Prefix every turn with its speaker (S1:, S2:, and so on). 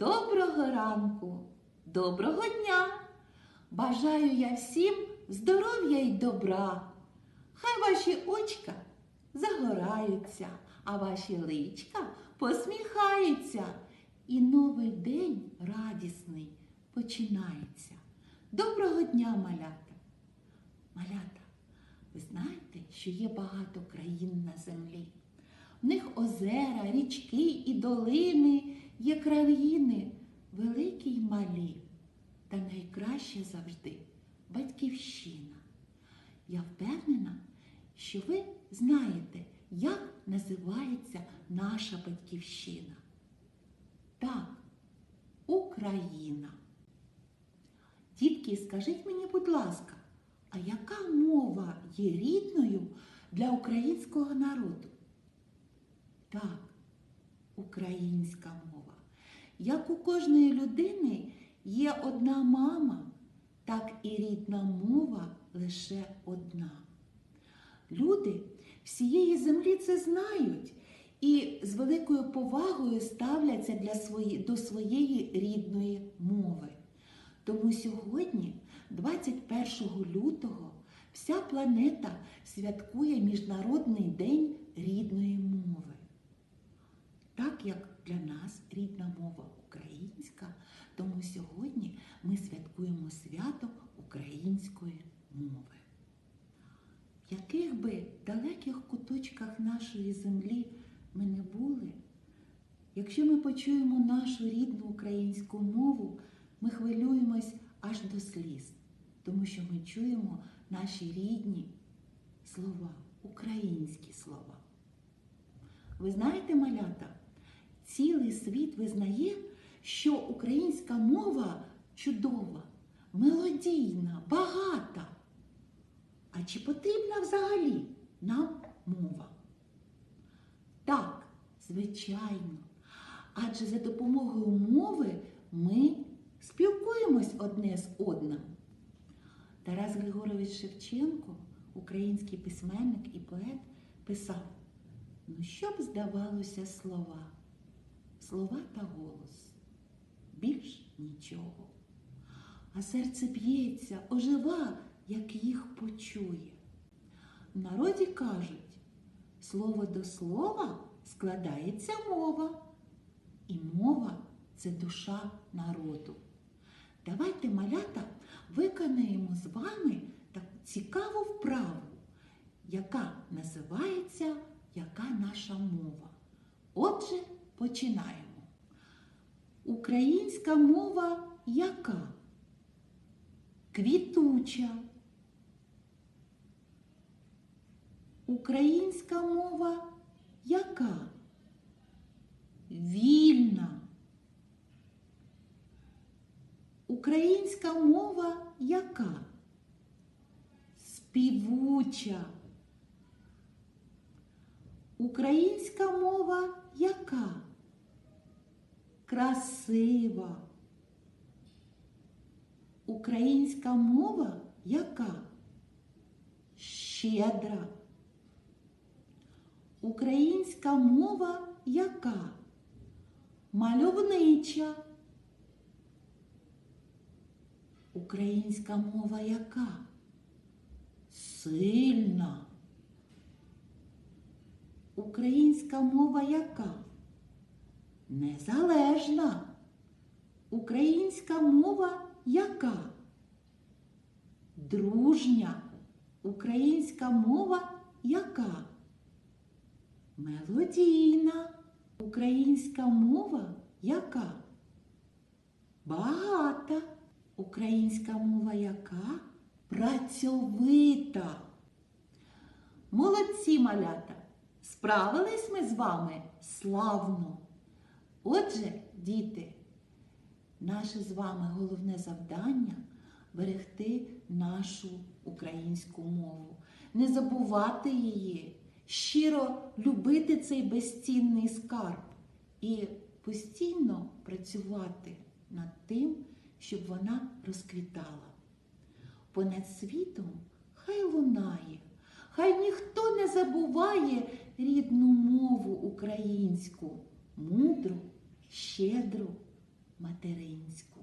S1: Доброго ранку, доброго дня! Бажаю я всім здоров'я й добра. Хай ваші очка загораються, а ваші личка посміхаються. І новий день радісний починається. Доброго дня, малята! Малята, ви знаєте, що є багато країн на землі. В них озера, річки і долини, є країни великі й малі. Та найкраще завжди батьківщина. Я впевнена, що ви знаєте, як називається наша батьківщина. Так, Україна. Дітки, скажіть мені, будь ласка, а яка мова є рідною для українського народу? Так, українська мова. Як у кожної людини є одна мама, так і рідна мова лише одна. Люди всієї землі це знають і з великою повагою ставляться для свої, до своєї рідної мови. Тому сьогодні, 21 лютого, вся планета святкує Міжнародний день рідної мови. Так як для нас рідна мова українська, тому сьогодні ми святкуємо свято української мови. В яких би далеких куточках нашої землі ми не були, якщо ми почуємо нашу рідну українську мову, ми хвилюємось аж до сліз, тому що ми чуємо наші рідні слова, українські слова. Ви знаєте, малята, цілий світ визнає, що українська мова чудова, мелодійна, багата. А чи потрібна взагалі нам мова? Так, звичайно. Адже за допомогою мови ми спілкуємось одне з одним. Тарас Григорович Шевченко, український письменник і поет, писав: Ну, що б здавалося слова, слова та голос, більш нічого. А серце б'ється, ожива, як їх почує. В народі кажуть, слово до слова складається мова, і мова це душа народу. Давайте, малята, виконаємо з вами таку цікаву вправу, яка називається Яка наша мова? Отже, починаємо. Українська мова яка? Квітуча. Українська мова яка? Вільна. Українська мова яка? Співуча. Українська мова? Красива. Українська мова яка? Щедра. Українська мова яка? Мальовнича. Українська мова яка? Сильна. Українська мова яка? Незалежна. Українська мова яка? Дружня. Українська мова яка? Мелодійна. Українська мова яка? Багата. Українська мова яка? Працьовита. Молодці малята! Справились ми з вами славно. Отже, діти, наше з вами головне завдання берегти нашу українську мову, не забувати її, щиро любити цей безцінний скарб і постійно працювати над тим, щоб вона розквітала. Понад світом хай лунає, хай ніхто не забуває рідну мову українську, мудру, щедру, материнську.